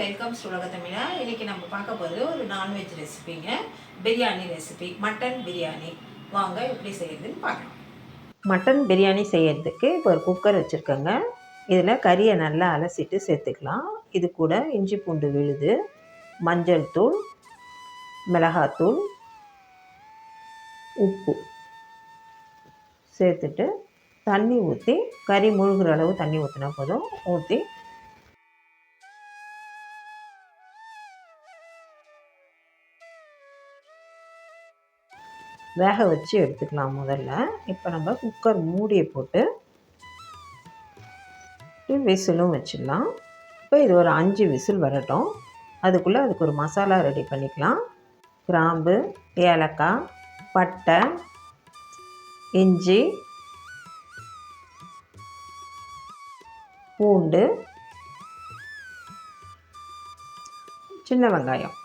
Welcome சுலக தமிழா. இன்னைக்கு நம்ம பார்க்க போகிறது ஒரு நான்வெஜ் ரெசிபிங்க பிரியாணி ரெசிபி மட்டன் பிரியாணி வாங்க எப்படி செய்யறதுன்னு பார்க்கலாம். மட்டன் பிரியாணி செய்யறதுக்கு இப்போ ஒரு குக்கர் வச்சுருக்கோங்க. இதில் கறியை நல்லா அலசிட்டு சேர்த்துக்கலாம். இது கூட இஞ்சி பூண்டு விழுது மஞ்சள் தூள் மிளகாத்தூள் உப்பு. சேர்த்துட்டு தண்ணி ஊற்றி கறி முழுகிற அளவு தண்ணி ஊற்றினா போதும். ஊற்றி வேக வச்சு எடுத்துக்கலாம் முதல்ல. இப்போ நம்ம குக்கர் மூடியை போட்டு விசிலும் வச்சிடலாம். இப்போ இது ஒரு அஞ்சு விசில் வரட்டும். அதுக்குள்ளே அதுக்கு ஒரு மசாலா ரெடி பண்ணிக்கலாம். கிராம்பு ஏலக்காய் பட்டை இஞ்சி பூண்டு சின்ன வெங்காயம்.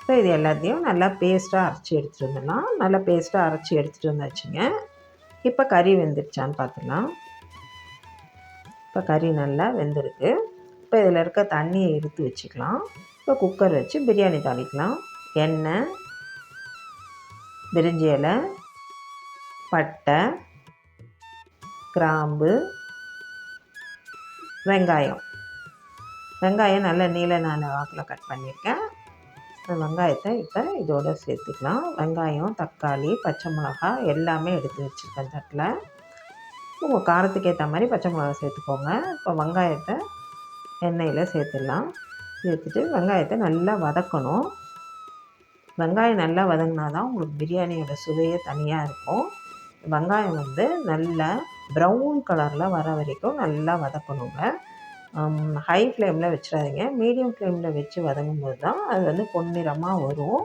இப்போ இது எல்லாத்தையும் நல்லா பேஸ்ட்டாக அரைச்சி எடுத்துகிட்டு வந்துடலாம் நல்லா பேஸ்ட்டாக அரைச்சி எடுத்துகிட்டு வந்தாச்சுங்க. இப்போ கறி வெந்துருச்சான்னு பார்த்துக்கலாம் இப்போ கறி நல்லா வெந்திருக்கு. இப்போ இதில் இருக்க தண்ணியை எடுத்து வச்சுக்கலாம். இப்போ குக்கர் வச்சு பிரியாணி தாளிக்கலாம். எண்ணெய் பிரிஞ்சி இலை பட்டை கிராம்பு வெங்காயம். வெங்காயம் நல்ல நீல நாலு வாக்கில் கட் பண்ணியிருக்கேன். வெங்காயத்தை இப்போ இதோட சேர்த்துக்கலாம். வெங்காயம் தக்காளி பச்சை மிளகாய் எல்லாமே எடுத்து வச்சுருக்கேன் தட்டில் உங்கள் காரத்துக்கு ஏற்ற மாதிரி பச்சை மிளகா சேர்த்துக்கோங்க. இப்போ வெங்காயத்தை எண்ணெயில் சேர்த்துடலாம். சேர்த்துட்டு வெங்காயத்தை நல்லா வதக்கணும். வெங்காயம் நல்லா வதங்கினா தான் உங்களுக்கு பிரியாணியோட சுவையே தனியாக இருக்கும். வெங்காயம் வந்து நல்லா ப்ரௌன் கலரில் வர வரைக்கும் நல்லா வதக்கணுங்க. ஹை ஃப்ளேமில் வச்சிடாதீங்க. மீடியம் ஃப்ளேமில் வச்சு வதங்கும் போது தான் அது வந்து பொன்னிறமாக வரும்.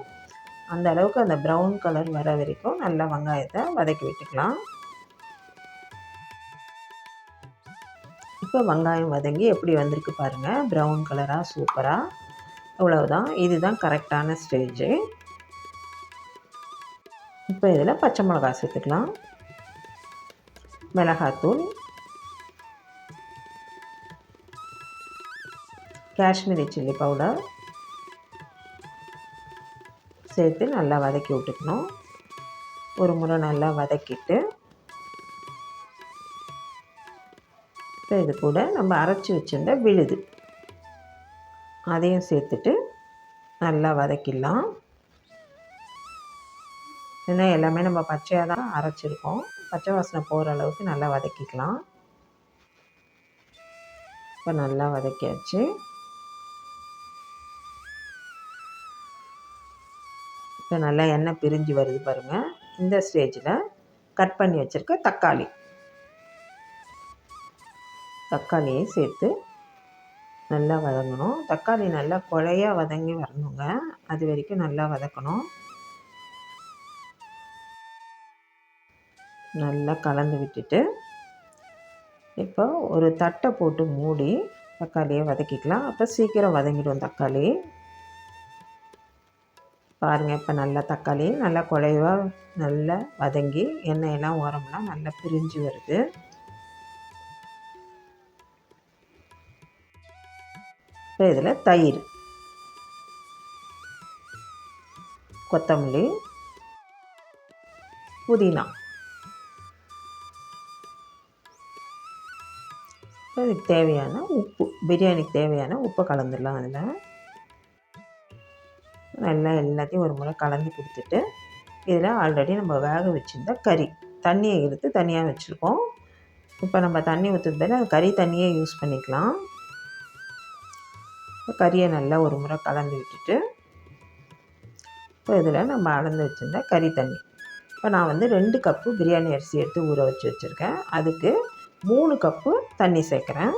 அந்த அளவுக்கு அந்த ப்ரௌன் கலர் வர வரைக்கும் நல்லா வெங்காயத்தை வதக்கி விட்டுக்கலாம். இப்போ வெங்காயம் வதங்கி எப்படி வந்திருக்கு பாருங்கள் ப்ரௌன் கலராக சூப்பராக இவ்வளவுதான் இதுதான் கரெக்டான ஸ்டேஜு இப்போ இதில் பச்சை மிளகாய் சேர்த்துக்கலாம். மிளகாத்தூள் காஷ்மீரி சில்லி பவுடர் சேர்த்து நல்லா வதக்கி விட்டுக்கணும். ஒரு முறை நல்லா வதக்கிட்டு இப்போ இது கூட நம்ம அரைச்சி வச்சுருந்த விழுது. அதையும் சேர்த்துட்டு நல்லா வதக்கிடலாம். ஏன்னா எல்லாமே நம்ம பச்சையாக தான் அரைச்சிருக்கோம். பச்சை வாசனை போகிற அளவுக்கு நல்லா வதக்கிக்கலாம். இப்போ நல்லா வதக்கியாச்சு. இப்போ நல்லா எண்ணெய் பிரிஞ்சு வருது பாருங்கள் இந்த ஸ்டேஜில் கட் பண்ணி வச்சுருக்க தக்காளி. தக்காளியை சேர்த்து நல்லா வதங்கணும். தக்காளி நல்லா குழையாக வதங்கி வரணுங்க. அது வரைக்கும் நல்லா வதக்கணும். நல்லா கலந்து விட்டுட்டு இப்போ ஒரு தட்டை போட்டு மூடி தக்காளியை வதக்கிக்கலாம். அப்போ சீக்கிரம் வதங்கிடும் தக்காளி. பாருங்கள் இப்போ நல்லா தக்காளி நல்லா குழைவாக நல்லா வதங்கி எண்ணெயெல்லாம் ஓரம்லாம் நல்லா பிரிஞ்சு வருது. இப்போ இதில் தயிர் கொத்தமல்லி புதினா. அதுக்கு தேவையான உப்பு பிரியாணிக்கு தேவையான உப்பை கலந்துடலாம் அதில். நல்லா எல்லாத்தையும் ஒரு முறை கலந்து கொடுத்துட்டு இதில் ஆல்ரெடி நம்ம வேக வச்சுருந்த கறி. தண்ணியை எடுத்து தனியாக வச்சுருக்கோம். இப்போ நம்ம தண்ணி ஊற்றுறது பதில் அந்த கறி தண்ணியே யூஸ் பண்ணிக்கலாம். கறியை நல்லா ஒரு முறை கலந்து விட்டுட்டு இப்போ இதில் நம்ம அளந்து வச்சுருந்த கறி தண்ணி. இப்போ நான் வந்து ரெண்டு கப்பு பிரியாணி அரிசி எடுத்து ஊற வச்சு வச்சுருக்கேன். அதுக்கு மூணு கப்பு தண்ணி சேர்க்குறேன்.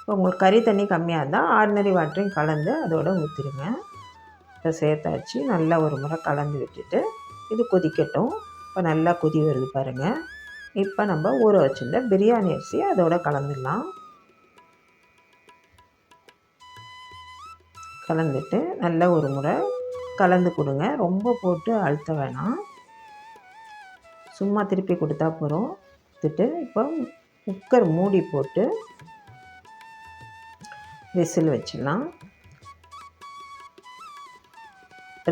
இப்போ உங்களுக்கு கறி தண்ணி கம்மியாக இருந்தால் ஆர்டினரி வாட்டரையும் கலந்து அதோடு ஊற்றிடுங்க இப்போ சேர்த்தாச்சு. நல்லா ஒரு முறை கலந்து விட்டுட்டு இது கொதிக்கட்டும். இப்போ நல்லா கொதி வருது பாருங்கள் இப்போ நம்ம ஊற வச்சுருந்த பிரியாணி அரிசி அதோட கலந்துடலாம். கலந்துட்டு நல்லா ஒரு முறை கலந்து கொடுங்க. ரொம்ப போட்டு அழுத்த வேணாம். சும்மா திருப்பி கொடுத்தா போகிறோம் எடுத்துட்டு இப்போ குக்கர் மூடி போட்டு விசில் வச்சிடலாம்.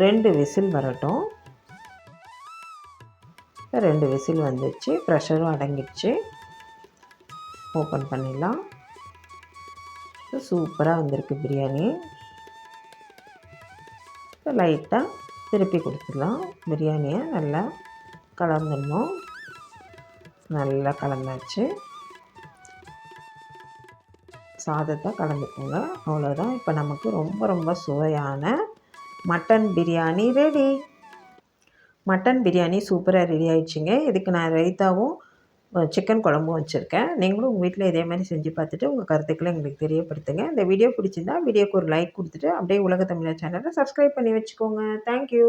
ரெண்டு விசில் வரட்டும். ரெண்டு விசில் வந்துச்சு. ப்ரெஷரும் அடங்கிடுச்சு. ஓப்பன் பண்ணிடலாம். சூப்பராக வந்திருக்கு பிரியாணி. லைட்டாக திருப்பி கொடுத்துடலாம். பிரியாணியை நல்லா கலந்துடணும். நல்லா கலந்தாச்சு. சாதத்தை கலந்துக்கோங்க. அவ்வளோதான் இப்போ நமக்கு ரொம்ப ரொம்ப சுவையான mutton biryani ready mutton biryani சூப்பராக ரெடி ஆயிடுச்சுங்க. இதுக்கு நான் ரைத்தாவும் சிக்கன் குழம்பும் வச்சுருக்கேன். நீங்களும் உங்கள் வீட்டில் இதே மாதிரி செஞ்சு பார்த்துட்டு உங்கள் கருத்துக்களை எங்களுக்கு தெரியப்படுத்துங்க. இந்த வீடியோ பிடிச்சிருந்தா வீடியோக்கு ஒரு லைக் கொடுத்துட்டு அப்படியே உலக தமிழர் சேனலை சப்ஸ்கிரைப் பண்ணி வச்சுக்கோங்க. தேங்க்யூ